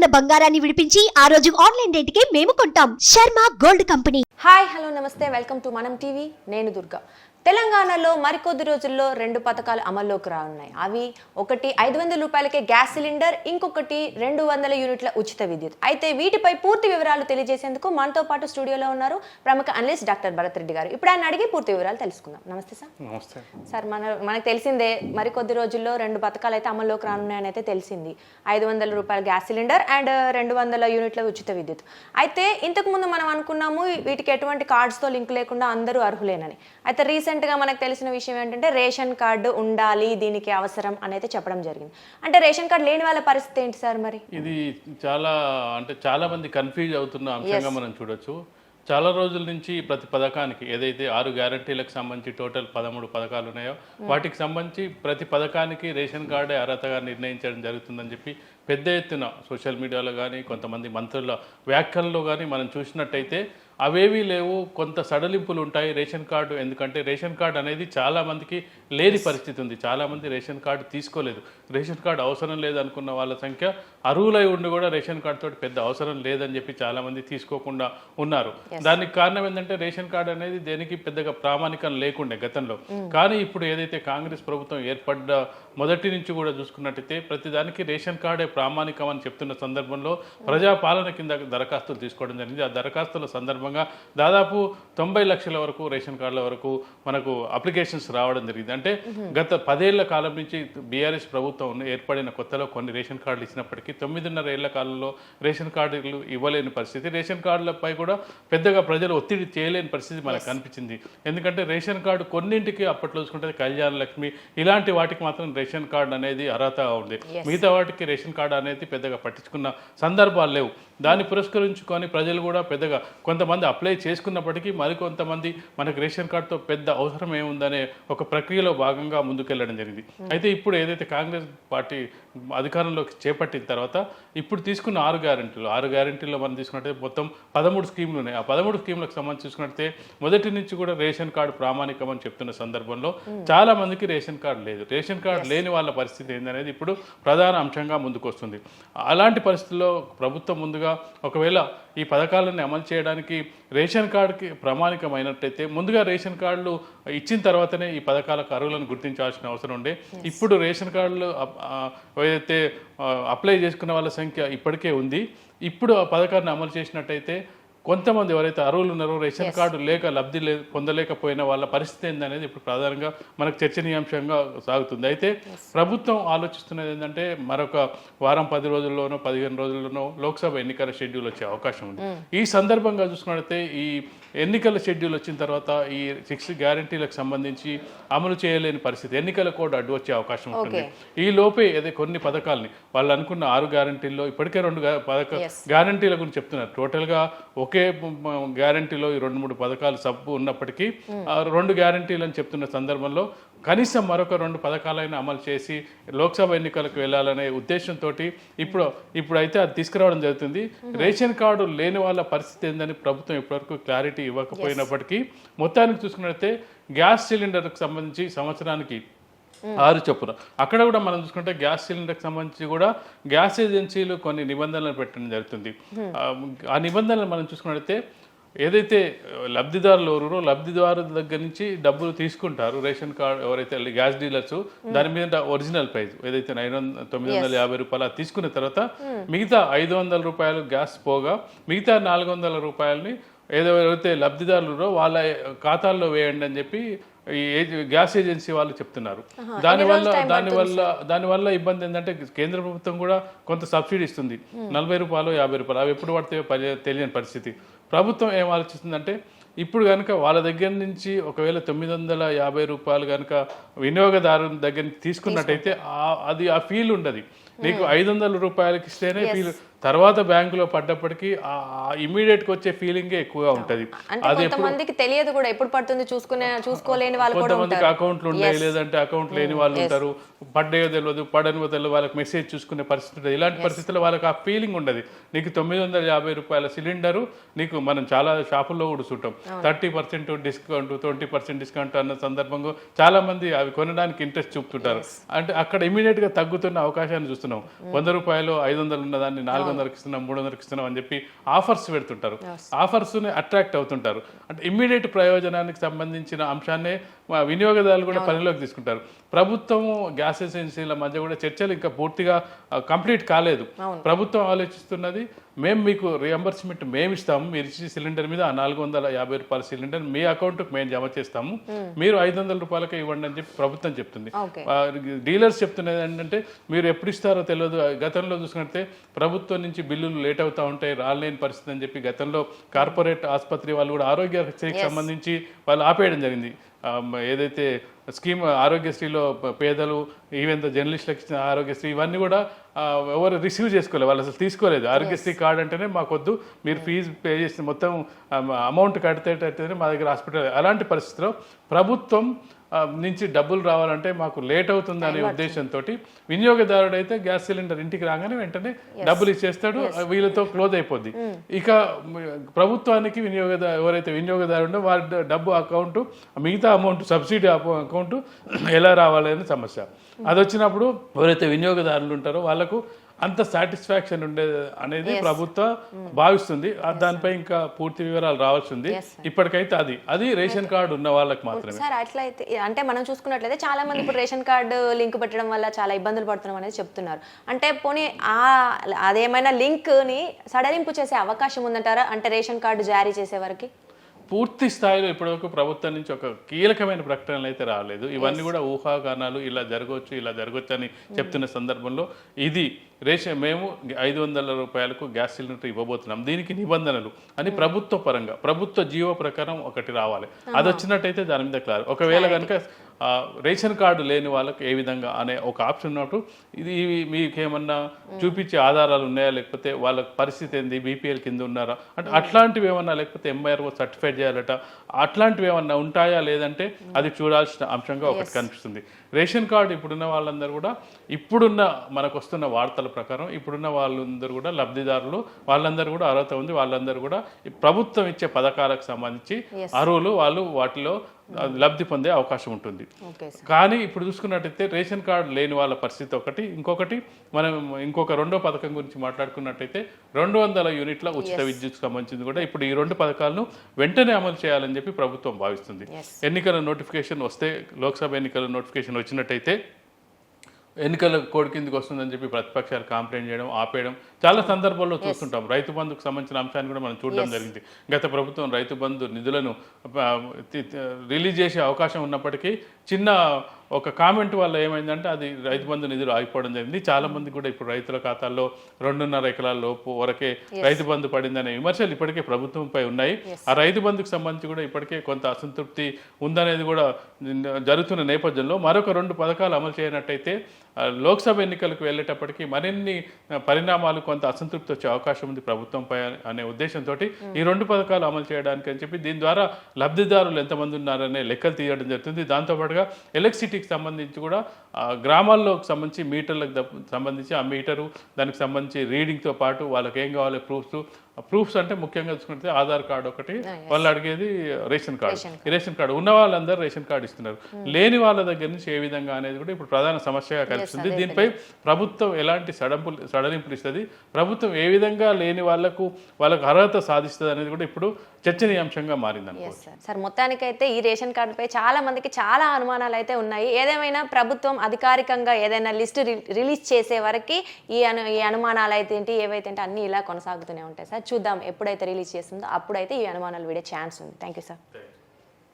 ఉన్న బంగారాన్ని విడిపించి ఆ రోజు ఆన్లైన్ రేటుకే మేము కొంటాం. Sharma gold company. Hi hello నమస్తే. వెల్కమ్ టు మనం టీవీ. నేను దుర్గా. తెలంగాణలో మరికొద్ది రోజుల్లో రెండు పథకాలు అమల్లోకి రానున్నాయి. అవి ఒకటి ఐదు వందల రూపాయలకే గ్యాస్ సిలిండర్ ఇంకొకటి రెండు వందల యూనిట్ల ఉచిత విద్యుత్. అయితే వీటిపై పూర్తి వివరాలు తెలియజేసేందుకు మనతో పాటు స్టూడియోలో ఉన్నారు ప్రముఖ అనలిస్ట్ డాక్టర్ భరత్ రెడ్డి గారు. ఇప్పుడు ఆయన అడిగి పూర్తి వివరాలు తెలుసుకుందాం. నమస్తే సార్. నమస్తే. సార్ మన మనకు తెలిసిందే మరికొద్ది రోజుల్లో రెండు పథకాలు అయితే అమల్లోకి రానున్నాయని అయితే తెలిసింది. ఐదు వందల రూపాయల గ్యాస్ సిలిండర్ అండ్ రెండు వందల యూనిట్ల ఉచిత విద్యుత్. అయితే ఇంతకు ముందు మనం అనుకున్నాము వీటికి ఎటువంటి కార్డ్స్తో లింక్ లేకుండా అందరూ అర్హులేనని. అయితే రీసెంట్గా మనకు తెలిసిన విషయం ఏంటంటే రేషన్ కార్డు ఉండాలి దీనికి అవసరం అని అయితే చెప్పడం జరిగింది. అంటే రేషన్ కార్డు లేని వాళ్ళ పరిస్థితి ఏంటి సార్ మరి? ఇది చాలా అంటే చాలా మంది కన్ఫ్యూజ్ అవుతున్న అంశంగా మనం చూడొచ్చు. చాలా రోజుల నుంచి ప్రతి పథకానికి ఏదైతే ఆరు గ్యారంటీలకు సంబంధించి టోటల్ పదమూడు పథకాలు ఉన్నాయో వాటికి సంబంధించి ప్రతి పథకానికి రేషన్ కార్డే అర్హతగా నిర్ణయించడం జరుగుతుందని చెప్పి పెద్ద ఎత్తున సోషల్ మీడియాలో కానీ కొంతమంది మంత్రుల వ్యాఖ్యల్లో కానీ మనం చూసినట్టయితే అవేవీ లేవు కొంత సడలింపులు ఉంటాయి రేషన్ కార్డు. ఎందుకంటే రేషన్ కార్డు అనేది చాలా మందికి లేని పరిస్థితి ఉంది. చాలా మంది రేషన్ కార్డు తీసుకోలేదు. రేషన్ కార్డు అవసరం లేదనుకున్న వాళ్ళ సంఖ్య అర్హులై ఉండి కూడా రేషన్ కార్డు తోటి పెద్ద అవసరం లేదని చెప్పి చాలా మంది తీసుకోకుండా ఉన్నారు. దానికి కారణం ఏంటంటే రేషన్ కార్డు అనేది దేనికి పెద్దగా ప్రామాణికం లేకుండే గతంలో. కానీ ఇప్పుడు ఏదైతే కాంగ్రెస్ ప్రభుత్వం ఏర్పడ్డ మొదటి నుంచి కూడా చూసుకున్నట్టయితే ప్రతిదానికి రేషన్ కార్డే ప్రామాణికం అని చెప్తున్న సందర్భంలో ప్రజాపాలన కింద దరఖాస్తులు తీసుకోవడం జరిగింది. ఆ దరఖాస్తుల సందర్భంగా దాదాపు తొంభై లక్షల వరకు రేషన్ కార్డుల వరకు మనకు అప్లికేషన్స్ రావడం జరిగింది. అంటే గత పదేళ్ళ కాలం నుంచి బీఆర్ఎస్ ప్రభుత్వం ఏర్పడిన కొత్తలో కొన్ని రేషన్ కార్డులు ఇచ్చినప్పటికీ తొమ్మిదిన్నర ఏళ్ళ కాలంలో రేషన్ కార్డులు ఇవ్వలేని పరిస్థితి. రేషన్ కార్డులపై కూడా పెద్దగా ప్రజలు ఒత్తిడి చేయలేని పరిస్థితి మనకు కనిపించింది. ఎందుకంటే రేషన్ కార్డు కొన్నింటికి అప్పట్లో చూసుకుంటే కళ్యాణ లక్ష్మి ఇలాంటి వాటికి మాత్రం రేషన్ కార్డు అనేది అర్హత ఉంది. మిగతా వాటికి రేషన్ కార్డు అనేది పెద్దగా పట్టించుకున్న సందర్భాలు లేవు. దాన్ని పురస్కరించుకొని ప్రజలు కూడా పెద్దగా కొంతమంది అప్లై చేసుకున్నప్పటికీ మరికొంతమంది మనకు రేషన్ కార్డుతో పెద్ద అవసరం ఏముందనే ఒక ప్రక్రియలో భాగంగా ముందుకెళ్ళడం జరిగింది. అయితే ఇప్పుడు ఏదైతే కాంగ్రెస్ పార్టీ అధికారంలోకి చేపట్టిన తర్వాత ఇప్పుడు తీసుకున్న ఆరు గ్యారెంటీలు ఆరు గ్యారెంటీల్లో మనం తీసుకున్నట్టే మొత్తం పదమూడు స్కీములు ఉన్నాయి. ఆ పదమూడు స్కీములకు సంబంధించి చూసుకున్నట్టే మొదటి నుంచి కూడా రేషన్ కార్డు ప్రామాణికం అని చెప్తున్న సందర్భంలో చాలా మందికి రేషన్ కార్డు లేదు. రేషన్ కార్డు లేని వాళ్ళ పరిస్థితి ఏందనేది ఇప్పుడు ప్రధాన అంశంగా ముందుకు వస్తుంది అలాంటి పరిస్థితుల్లో ప్రభుత్వం ముందుగా ఒకవేళ ఈ పథకాలను అమలు చేయడానికి రేషన్ కార్డుకి ప్రామాణికమైనట్టయితే ముందుగా రేషన్ కార్డులు ఇచ్చిన తర్వాతనే ఈ పథకాలకు అర్హులను గుర్తించాల్సిన అవసరం ఉండే ఇప్పుడు రేషన్ కార్డులు ఏదైతే అప్లై చేసుకున్న వాళ్ళ సంఖ్య ఇప్పటికే ఉంది. ఇప్పుడు ఆ పథకాన్ని అమలు చేసినట్టయితే కొంతమంది ఎవరైతే అర్హులు ఉన్నారో రేషన్ కార్డు లేక లబ్ధి లే పొందలేకపోయిన వాళ్ళ పరిస్థితి ఏందనేది ఇప్పుడు ప్రధానంగా మనకు చర్చనీయాంశంగా సాగుతుంది. అయితే ప్రభుత్వం ఆలోచిస్తున్నది ఏంటంటే మరొక వారం పది రోజుల్లోనో పదిహేను రోజుల్లోనో లోక్సభ ఎన్నికల షెడ్యూల్ వచ్చే అవకాశం ఉంది. ఈ సందర్భంగా చూసుకున్నట్లయితే ఈ ఎన్నికల షెడ్యూల్ వచ్చిన తర్వాత ఈ సిక్స్ గ్యారంటీలకు సంబంధించి అమలు చేయలేని పరిస్థితి. ఎన్నికల కోడ్ అడ్డు వచ్చే అవకాశం ఉంటుంది. ఈ లోపే ఏదో కొన్ని పథకాలని వాళ్ళు అనుకున్న ఆరు గ్యారంటీల్లో ఇప్పటికే రెండు పథక గ్యారంటీల గురించి చెప్తున్నారు. టోటల్గా ఒకే గ్యారంటీలో ఈ రెండు మూడు పథకాలు సబ్బు ఉన్నప్పటికీ ఆ రెండు గ్యారంటీలు అని చెప్తున్న సందర్భంలో కనీసం మరొక రెండు పథకాలైనా అమలు చేసి లోక్సభ ఎన్నికలకు వెళ్ళాలనే ఉద్దేశంతో ఇప్పుడు ఇప్పుడైతే అది తీసుకురావడం జరుగుతుంది. రేషన్ కార్డు లేని వాళ్ళ పరిస్థితి ఏందని ప్రభుత్వం ఇప్పటివరకు క్లారిటీ ఇవ్వకపోయినప్పటికీ మొత్తానికి చూసుకున్నట్లయితే గ్యాస్ సిలిండర్కి సంబంధించి సంవత్సరానికి ఆరు చొప్పున. అక్కడ కూడా మనం చూసుకుంటే గ్యాస్ సిలిండర్కి సంబంధించి కూడా గ్యాస్ ఏజెన్సీలు కొన్ని నిబంధనలు పెట్టడం జరుగుతుంది. ఆ, ఆ నిబంధనలు మనం చూసుకున్నట్లయితే ఏదైతే లబ్ధిదారులు ఎవరో లబ్ధిదారుల దగ్గర నుంచి డబ్బులు తీసుకుంటారు రేషన్ కార్డు ఎవరైతే గ్యాస్ డీలర్స్ దాని మీద ఒరిజినల్ ప్రైస్ ఏదైతే నైన్ వందల తొమ్మిది వందల యాభై రూపాయలు తీసుకున్న తర్వాత మిగతా ఐదు వందల రూపాయలు గ్యాస్ పోగా మిగతా నాలుగు వందల రూపాయలని ఏదో ఎవరైతే లబ్ధిదారులు వాళ్ళ ఖాతాల్లో వేయండి అని చెప్పి ఈ గ్యాస్ ఏజెన్సీ వాళ్ళు చెప్తున్నారు. దానివల్ల దానివల్ల దానివల్ల ఇబ్బంది ఏంటంటే కేంద్ర ప్రభుత్వం కూడా కొంత సబ్సిడీ ఇస్తుంది. నలభై రూపాయలు యాభై రూపాయలు అవి ఎప్పుడు పడితే తెలియని పరిస్థితి. ప్రభుత్వం ఏం ఆలోచిస్తుందంటే ఇప్పుడు కనుక వాళ్ళ దగ్గర నుంచి ఒకవేళ తొమ్మిది వందల యాభై రూపాయలు కనుక వినియోగదారు దగ్గర నుంచి తీసుకున్నట్టయితే అది ఆ ఫీల్ ఉండదు. నీకు ఐదు వందల రూపాయలకి ఇస్తేనే ఫీల్ తర్వాత బ్యాంకులో పడ్డప్పటికీ ఇమీడియట్గా వచ్చే ఫీలింగే ఎక్కువగా ఉంటది. అంటే కొంతమందికి తెలియదు కూడా ఎప్పుడు పడుతుంది చూసుకునే చూసుకోలేని వాళ్ళు కొంతమందికి అకౌంట్లు ఉన్నాయి లేదంటే అకౌంట్ లేని వాళ్ళు ఉంటారు. పడ్డాయో తెలియదు పడనివో తెలియదు వాళ్ళకి మెసేజ్ చూసుకునే పరిస్థితి ఉంటుంది ఇలాంటి పరిస్థితుల్లో వాళ్ళకి ఆ ఫీలింగ్ ఉండదు. నీకు తొమ్మిది వందల యాభై రూపాయల సిలిండరు నీకు మనం చాలా షాపుల్లో కూడా చూంటాం thirty percent discount twenty percent discount అన్న సందర్భంగా చాలా మంది అవి కొనడానికి ఇంట్రెస్ట్ చూపుతుంటారు. అంటే అక్కడ ఇమీడియట్గా తగ్గుతున్న అవకాశాన్ని చూస్తున్నాం. వంద రూపాయలు ఐదు వందలు ఉన్నదాన్ని నాలుగు వందలకి ఇస్తున్నాం మూడు వందలకి ఇస్తున్నాం అని చెప్పి ఆఫర్స్ పెడుతుంటారు. ఆఫర్స్ అట్రాక్ట్ అవుతుంటారు. అంటే ఇమ్మీడియట్ ప్రయోజనానికి సంబంధించిన అంశాన్నే వినియోగదారులు కూడా పనిలోకి తీసుకుంటారు. ప్రభుత్వం గ్యాస్ ఏజెన్సీల మధ్య కూడా చర్చలు ఇంకా పూర్తిగా కంప్లీట్ కాలేదు. ప్రభుత్వం ఆలోచిస్తున్నది మేము మీకు రియంబర్స్మెంట్ మేము ఇస్తాము. మీరు ఇచ్చే సిలిండర్ మీద ఆ నాలుగు వందల యాభై రూపాయల సిలిండర్ మీ అకౌంట్కి మేము జమ చేస్తాము. మీరు ఐదు వందల రూపాయలకే ఇవ్వండి అని చెప్పి ప్రభుత్వం చెప్తుంది. డీలర్స్ చెప్తున్నది ఏంటంటే మీరు ఎప్పుడు ఇస్తారో తెలియదు. గతంలో చూసుకుంటే ప్రభుత్వం నుంచి బిల్లులు లేట్ అవుతా ఉంటాయి రాలేని పరిస్థితి అని చెప్పి గతంలో కార్పొరేట్ ఆసుపత్రి వాళ్ళు కూడా ఆరోగ్యశ్రీకి సంబంధించి వాళ్ళు ఆపేయడం జరిగింది. ఏదైతే స్కీమ్ ఆరోగ్యశ్రీలో పేదలు ఈవెన్ జర్నలిస్టులకు ఇచ్చిన ఆరోగ్యశ్రీ ఇవన్నీ కూడా ఎవరు రిసీవ్ చేసుకోలేదు. వాళ్ళు అసలు తీసుకోలేదు. ఆరోగ్యశ్రీ కార్డు అంటేనే మాకొద్దు. మీరు ఫీజు పే చేసి మొత్తం అమౌంట్ కడితేటైతేనే మా దగ్గర హాస్పిటల్. అలాంటి పరిస్థితిలో ప్రభుత్వం నుంచి డబ్బులు రావాలంటే మాకు లేట్ అవుతుంది అనే ఉద్దేశంతో వినియోగదారుడు అయితే గ్యాస్ సిలిండర్ ఇంటికి రాగానే వెంటనే డబ్బులు ఇచ్చేస్తాడు వీళ్ళతో క్లోజ్ అయిపోద్ది. ఇక మ, ప్రభుత్వానికి వినియోగదారు ఎవరైతే వినియోగదారుడో వారి డబ్బు అకౌంట్ మిగతా అమౌంట్ సబ్సిడీ అకౌంట్ ఎలా రావాలనే సమస్య. అది వచ్చినప్పుడు ఎవరైతే వినియోగదారులు ఉంటారో వాళ్ళకు అంత సాటిస్ఫాక్షన్ ఉండే అనేది ప్రభుత్వం భావిస్తుంది. ఆ దానిపై ఇంకా పూర్తి వివరాలు రావాల్సి ఉంది ఇప్పటికైతే అది. అది రేషన్ కార్డు ఉన్న వాళ్ళకి మాత్రమే. సార్ అట్లయితే అంటే మనం చూసుకున్నట్లయితే చాలా మంది ఇప్పుడు రేషన్ కార్డు లింక్ పెట్టడం వల్ల చాలా ఇబ్బందులు పడుతున్నాం అనేది చెప్తున్నారు. అంటే పోనీ ఆ అదేమైనా లింక్ని సడలింపు చేసే అవకాశం ఉందంటారా? అంటే రేషన్ కార్డు జారీ చేసే వరకు? పూర్తి స్థాయిలో ఇప్పటివరకు ప్రభుత్వం నుంచి ఒక కీలకమైన ప్రకటనలు అయితే రాలేదు. ఇవన్నీ కూడా ఊహాగానాలు ఇలా జరగవచ్చు ఇలా జరగవచ్చు అని చెప్తున్న సందర్భంలో ఇది రేషన్ మేము ఐదు వందల రూపాయలకు గ్యాస్ సిలిండర్ ఇవ్వబోతున్నాం. దీనికి నిబంధనలు అని ప్రభుత్వ పరంగా ప్రభుత్వ జీవో ప్రకారం ఒకటి రావాలి. అది వచ్చినట్టయితే దాని మీద క్లారి ఒకవేళ కనుక రేషన్ కార్డు లేని వాళ్ళకి ఏ విధంగా అనే ఒక ఆప్షన్ ఉన్నట్టు ఇది మీకు ఏమన్నా చూపించే ఆధారాలు ఉన్నాయా? లేకపోతే వాళ్ళ పరిస్థితి ఏంది? బీపీఎల్ కింద ఉన్నారా? అంటే అట్లాంటివి ఏమన్నా లేకపోతే ఎంఐఆర్ఓ సర్టిఫైడ్ చేయాలట? అట్లాంటివి ఏమన్నా ఉంటాయా లేదంటే అది చూడాల్సిన అంశంగా ఒకటి కనిపిస్తుంది. రేషన్ కార్డు ఇప్పుడున్న వాళ్ళందరూ కూడా ఇప్పుడున్న మనకు వస్తున్న వార్తల ప్రకారం ఇప్పుడున్న వాళ్ళందరూ కూడా లబ్ధిదారులు వాళ్ళందరూ కూడా అర్హత ఉంది. వాళ్ళందరూ కూడా ప్రభుత్వం ఇచ్చే పథకాలకు సంబంధించి అర్హులు వాళ్ళు వాటిలో లబ్ధి పొందే అవకాశం ఉంటుంది. కానీ ఇప్పుడు చూసుకున్నట్టయితే రేషన్ కార్డు లేని వాళ్ళ పరిస్థితి ఒకటి. ఇంకొకటి మనం ఇంకొక రెండో పథకం గురించి మాట్లాడుకున్నట్టయితే రెండు వందల యూనిట్ల ఉచిత విద్యుత్ సంబంధించింది కూడా ఇప్పుడు ఈ రెండు పథకాలను వెంటనే అమలు చేయాలని చెప్పి ప్రభుత్వం భావిస్తుంది. ఎన్నికల నోటిఫికేషన్ వస్తే లోక్సభ ఎన్నికల నోటిఫికేషన్ వచ్చినట్టయితే ఎన్నికల కోడ్ కిందకి వస్తుందని చెప్పి ప్రతిపక్షాలు కాంప్లైంట్ చేయడం ఆపేయడం చాలా సందర్భాల్లో చూస్తుంటాం. రైతు బంధుకు సంబంధించిన అంశాన్ని కూడా మనం చూడడం జరిగింది. గత ప్రభుత్వం రైతు బంధు నిధులను రిలీజ్ చేసే అవకాశం ఉన్నప్పటికీ చిన్న ఒక కామెంట్ వల్ల ఏమైందంటే అది రైతు బంధు నిధులు ఆగిపోవడం జరిగింది. చాలా మంది కూడా ఇప్పుడు రైతుల ఖాతాల్లో రెండున్నర ఎకరాల లోపు వరకే రైతు బంధు పడిందనే విమర్శలు ఇప్పటికే ప్రభుత్వంపై ఉన్నాయి. ఆ రైతు బంధుకు సంబంధించి కూడా ఇప్పటికే కొంత అసంతృప్తి ఉందనేది కూడా జరుగుతున్న నేపథ్యంలో మరొక రెండు పథకాలు అమలు చేయనట్టయితే లోక్సభ ఎన్నికలకు వెళ్ళేటప్పటికి మరిన్ని పరిణామాలు కొంత అసంతృప్తి వచ్చే అవకాశం ఉంది ప్రభుత్వంపై అనే ఉద్దేశంతో ఈ రెండు పథకాలు అమలు చేయడానికి అని చెప్పి దీని ద్వారా లబ్ధిదారులు ఎంతమంది ఉన్నారనే లెక్కలు తీయడం జరుగుతుంది. దాంతోపాటుగా ఎలక్ట్రిసిటీకి సంబంధించి కూడా గ్రామాల్లోకి సంబంధించి మీటర్లకు సంబంధించి ఆ మీటరు దానికి సంబంధించి రీడింగ్తో పాటు వాళ్ళకి ఏం కావాలి ప్రూఫ్స్ ప్రూఫ్స్ అంటే ముఖ్యంగా చూసుకుంటే ఆధార్ కార్డు ఒకటి. వాళ్ళు అడిగేది రేషన్ కార్డు. ఈ రేషన్ కార్డు. ఉన్న వాళ్ళందరూ రేషన్ కార్డు ఇస్తున్నారు. లేని వాళ్ళ దగ్గర నుంచి ఏ విధంగా అనేది కూడా ఇప్పుడు ప్రధాన సమస్యగా కనిపిస్తుంది. దీనిపై ప్రభుత్వం ఎలాంటి సడంపులు సడలింపులు ఇస్తుంది? ప్రభుత్వం ఏ విధంగా లేని వాళ్ళకు వాళ్ళకు అర్హత సాధిస్తుంది అనేది కూడా ఇప్పుడు చర్చనీయాంశంగా మారింది సార్ సార్ మొత్తానికైతే ఈ రేషన్ కార్డుపై చాలా మందికి చాలా అనుమానాలు అయితే ఉన్నాయి. ఏదేమైనా ప్రభుత్వం అధికారికంగా ఏదైనా లిస్ట్ రిలీజ్ చేసే వరకు ఈ అను ఈ అనుమానాలు అయితే ఏంటి ఏవైతే అన్నీ ఇలా కొనసాగుతూనే ఉంటాయి సార్ చూద్దాం ఎప్పుడైతే రిలీజ్ చేస్తుందో అప్పుడైతే ఈ అనుమానాలు వీడే ఛాన్స్ ఉంది. Thank you sir